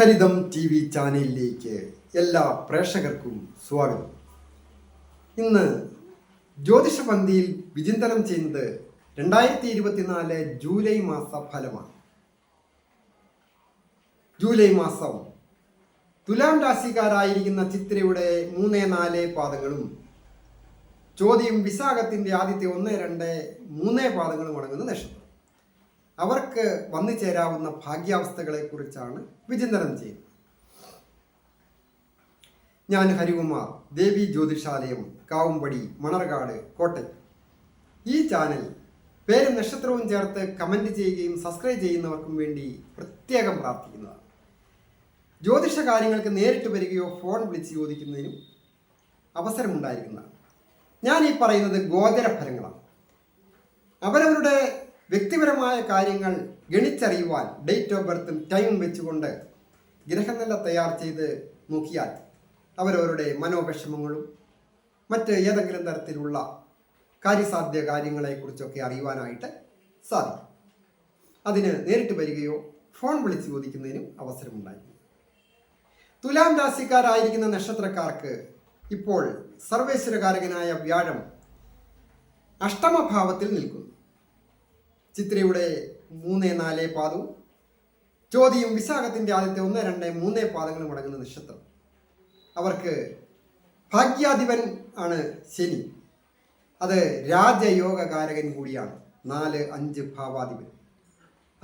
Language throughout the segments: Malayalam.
ഹരിതം ടി വി ചാനലിലേക്ക് എല്ലാ പ്രേക്ഷകർക്കും സ്വാഗതം. ഇന്ന് ജ്യോതിഷ പന്തിയിൽ വിചിന്തനം ചെയ്യുന്നത് രണ്ടായിരത്തി ഇരുപത്തിനാല് ജൂലൈ മാസ ഫലമാണ്. ജൂലൈ മാസം തുലാം രാശിക്കാരായിരിക്കുന്ന ചിത്രയുടെ മൂന്ന് നാല് പാദങ്ങളും ചോദ്യം വിശാഖത്തിന്റെ ആദ്യത്തെ ഒന്ന് രണ്ട് മൂന്ന് പാദങ്ങളും അടങ്ങുന്ന നക്ഷത്രം. അവർക്ക് വന്നു ചേരാവുന്ന ഭാഗ്യാവസ്ഥകളെ കുറിച്ചാണ് വിചിന്തനം ചെയ്യുന്നത്. ഞാൻ ഹരികുമാർ ദേവി ജ്യോതിഷാലയം കാവുംപടി മണർകാട് കോട്ടയം. ഈ ചാനൽ പേരും നക്ഷത്രവും ചേർത്ത് കമന്റ് ചെയ്യുകയും സബ്സ്ക്രൈബ് ചെയ്യുന്നവർക്കും വേണ്ടി പ്രത്യേകം പ്രാർത്ഥിക്കുന്നതാണ്. ജ്യോതിഷ കാര്യങ്ങൾക്ക് നേരിട്ട് വരികയോ ഫോൺ വിളിച്ച് ചോദിക്കുന്നതിനും അവസരമുണ്ടായിരിക്കുന്നതാണ്. ഞാൻ ഈ പറയുന്നത് ഗോചര ഫലങ്ങളാണ് അവരവരുടെ വ്യക്തിപരമായ കാര്യങ്ങൾ ഗണിച്ചറിയുവാൻ ഡേറ്റ് ഓഫ് ബർത്തും ടൈമും വെച്ചുകൊണ്ട് ഗ്രഹനില തയ്യാർ ചെയ്ത് നോക്കിയാൽ അവരവരുടെ മനോവിഷമങ്ങളും മറ്റ് ഏതെങ്കിലും തരത്തിലുള്ള കാര്യസാധ്യ കാര്യങ്ങളെക്കുറിച്ചൊക്കെ അറിയുവാനായിട്ട് സാധിക്കും. അതിന് നേരിട്ട് വരികയോ ഫോൺ വിളിച്ച് ചോദിക്കുന്നതിനും അവസരമുണ്ടായിരുന്നു തുലാം രാശിക്കാരായിരിക്കുന്ന നക്ഷത്രക്കാർക്ക് ഇപ്പോൾ സർവേശ്വരകാരകനായ വ്യാഴം അഷ്ടമഭാവത്തിൽ നിൽക്കുന്നു. ചിത്രയുടെ മൂന്ന് നാല് പാദവും ചോദ്യം വിശാഖത്തിന്റെ ആദ്യത്തെ ഒന്ന് രണ്ട് മൂന്ന് പാദങ്ങളും അടങ്ങുന്ന നക്ഷത്രം. അവർക്ക് ഭാഗ്യാധിപൻ ആണ് ശനി. അത് രാജയോഗകാരകൻ കൂടിയാണ്. നാല് അഞ്ച് ഭാവാധിപൻ.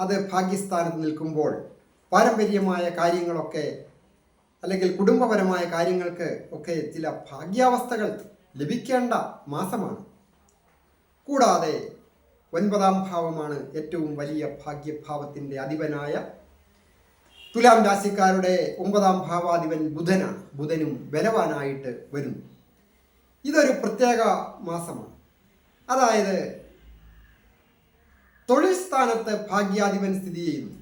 അത് ഭാഗ്യസ്ഥാനത്ത് നിൽക്കുമ്പോൾ പാരമ്പര്യമായ കാര്യങ്ങളൊക്കെ അല്ലെങ്കിൽ കുടുംബപരമായ കാര്യങ്ങൾക്ക് ഒക്കെ ചില ഭാഗ്യാവസ്ഥകൾ ലഭിക്കേണ്ട മാസമാണ്. കൂടാതെ ഒൻപതാം ഭാവമാണ് ഏറ്റവും വലിയ ഭാഗ്യഭാവത്തിന്റെ അധിപനായ തുലാം രാശിക്കാരുടെ ഒമ്പതാം ഭാവാധിപൻ ബുധനാണ്. ബുധനും ബലവാനായിട്ട് വരുന്നു. ഇതൊരു പ്രത്യേക മാസമാണ്. അതായത് തൊഴിൽ സ്ഥാനത്ത് ഭാഗ്യാധിപൻ സ്ഥിതി ചെയ്യുന്നു.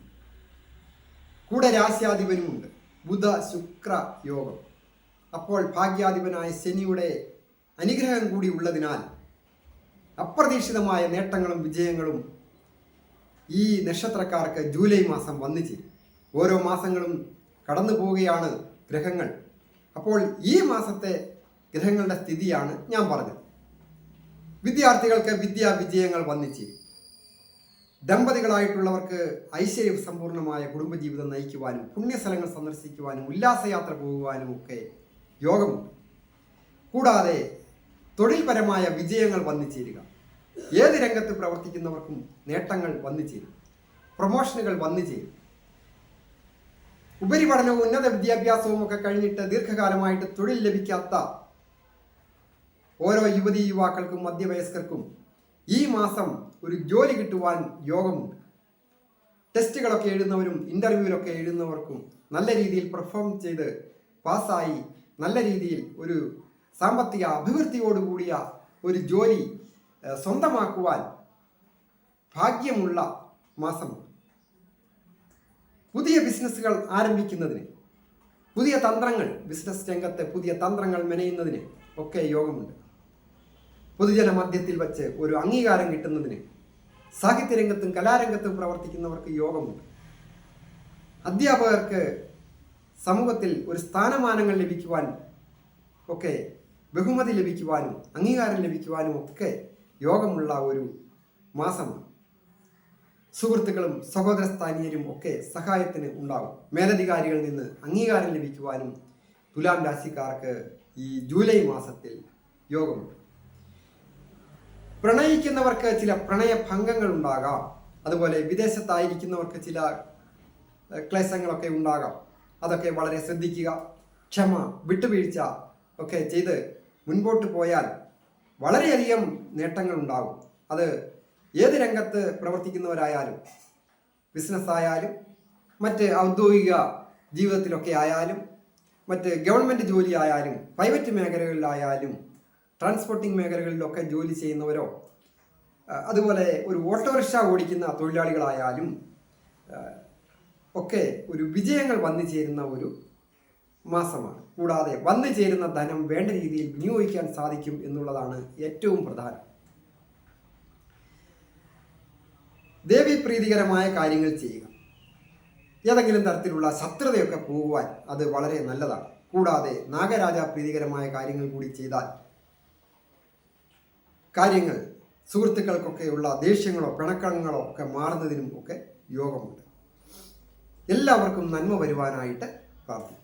കൂടെ രാശ്യാധിപനുമുണ്ട് ബുധ ശുക്ര യോഗം. അപ്പോൾ ഭാഗ്യാധിപനായ ശനിയുടെ അനുഗ്രഹം കൂടി ഉള്ളതിനാൽ അപ്രതീക്ഷിതമായ നേട്ടങ്ങളും വിജയങ്ങളും ഈ നക്ഷത്രക്കാർക്ക് ജൂലൈ മാസം വന്നു ചേരും. ഓരോ മാസങ്ങളും കടന്നു പോവുകയാണ് ഗ്രഹങ്ങൾ. അപ്പോൾ ഈ മാസത്തെ ഗ്രഹങ്ങളുടെ സ്ഥിതിയാണ് ഞാൻ പറഞ്ഞത്. വിദ്യാർത്ഥികൾക്ക് വിദ്യാ വിജയങ്ങൾ വന്നു ചേരും. ദമ്പതികളായിട്ടുള്ളവർക്ക് ഐശ്വര്യ സമ്പൂർണമായ കുടുംബജീവിതം നയിക്കുവാനും പുണ്യസ്ഥലങ്ങൾ സന്ദർശിക്കുവാനും ഉല്ലാസയാത്ര പോകുവാനും ഒക്കെ യോഗമുണ്ട്. കൂടാതെ തൊഴിൽപരമായ വിജയങ്ങൾ വന്നു ചേരുക. ഏത് രംഗത്ത് പ്രവർത്തിക്കുന്നവർക്കും നേട്ടങ്ങൾ വന്നു ചേരും. പ്രൊമോഷനുകൾ വന്നു ചേരും. ഉപരിപഠനവും ഉന്നത വിദ്യാഭ്യാസവും ഒക്കെ കഴിഞ്ഞിട്ട് ദീർഘകാലമായിട്ട് തൊഴിൽ ലഭിക്കാത്ത ഓരോ യുവതി യുവാക്കൾക്കും മധ്യവയസ്കർക്കും ഈ മാസം ഒരു ജോലി കിട്ടുവാൻ യോഗമുണ്ട്. ടെസ്റ്റുകളൊക്കെ എഴുതുന്നവരും ഇന്റർവ്യൂവിലൊക്കെ എഴുതുന്നവർക്കും നല്ല രീതിയിൽ പെർഫോം ചെയ്ത് പാസ്സായി നല്ല രീതിയിൽ ഒരു സാമ്പത്തിക അഭിവൃദ്ധിയോടുകൂടിയ ഒരു ജോലി സ്വന്തമാക്കുവാൻ ഭാഗ്യമുള്ള മാസം. പുതിയ ബിസിനസ്സുകൾ ആരംഭിക്കുന്നതിന് പുതിയ തന്ത്രങ്ങൾ ബിസിനസ് രംഗത്ത് പുതിയ തന്ത്രങ്ങൾ മെനയുന്നതിന് ഒക്കെ യോഗമുണ്ട്. പൊതുജന മധ്യത്തിൽ വച്ച് ഒരു അംഗീകാരം കിട്ടുന്നതിന് സാഹിത്യരംഗത്തും കലാരംഗത്തും പ്രവർത്തിക്കുന്നവർക്ക് യോഗമുണ്ട്. അധ്യാപകർക്ക് സമൂഹത്തിൽ ഒരു സ്ഥാനമാനങ്ങൾ ലഭിക്കുവാൻ ഒക്കെ ബഹുമതി ലഭിക്കുവാനും അംഗീകാരം ലഭിക്കുവാനും ഒക്കെ യോഗമുള്ള ഒരു മാസമാണ്. സുഹൃത്തുക്കളും സഹോദര സ്ഥാനീയരും ഒക്കെ സഹായത്തിന് ഉണ്ടാകും മേലധികാരികളിൽ നിന്ന് അംഗീകാരം ലഭിക്കുവാനും തുലാം രാശിക്കാർക്ക് ഈ ജൂലൈ മാസത്തിൽ യോഗമുണ്ട്. പ്രണയിക്കുന്നവർക്ക് ചില പ്രണയഭംഗങ്ങൾ ഉണ്ടാകാം. അതുപോലെ വിദേശത്തായിരിക്കുന്നവർക്ക് ചില ക്ലേശങ്ങളൊക്കെ ഉണ്ടാകാം. അതൊക്കെ വളരെ ശ്രദ്ധിക്കുക ക്ഷമ വിട്ടുവീഴ്ച ഒക്കെ ചെയ്ത് മുൻപോട്ട് പോയാൽ വളരെയധികം നേട്ടങ്ങൾ ഉണ്ടാകും. അത് ഏത് രംഗത്ത് പ്രവർത്തിക്കുന്നവരായാലും ബിസിനസ് ആയാലും മറ്റ് ഔദ്യോഗിക ജീവിതത്തിലൊക്കെ ആയാലും മറ്റ് ഗവൺമെന്റ് ജോലി ആയാലും പ്രൈവറ്റ് മേഖലകളിലായാലും ട്രാൻസ്പോർട്ടിംഗ് മേഖലകളിലൊക്കെ ജോലി ചെയ്യുന്നവരോ അതുപോലെ ഒരു ഓട്ടോറിക്ഷ ഓടിക്കുന്ന തൊഴിലാളികളായാലും ഒക്കെ ഒരു വിജയങ്ങൾ വന്നു ചേരുന്ന ഒരു മാസമാണ്. കൂടാതെ വന്നു ചേരുന്ന ധനം വേണ്ട രീതിയിൽ വിനിയോഗിക്കാൻ സാധിക്കും എന്നുള്ളതാണ് ഏറ്റവും പ്രധാനം. ദേവി പ്രീതികരമായ കാര്യങ്ങൾ ചെയ്യുക. ഏതെങ്കിലും തരത്തിലുള്ള ശത്രുതയൊക്കെ പോകുവാൻ അത് വളരെ നല്ലതാണ്. കൂടാതെ നാഗരാജ പ്രീതികരമായ കാര്യങ്ങൾ കൂടി ചെയ്താൽ കാര്യങ്ങൾ സുഹൃത്തുക്കൾക്കൊക്കെയുള്ള ദേഷ്യങ്ങളോ പിണക്കങ്ങളോ ഒക്കെ മാറുന്നതിനും ഒക്കെ യോഗമുണ്ട്. എല്ലാവർക്കും നന്മ വരുവാനായിട്ട് പ്രാർത്ഥിക്കും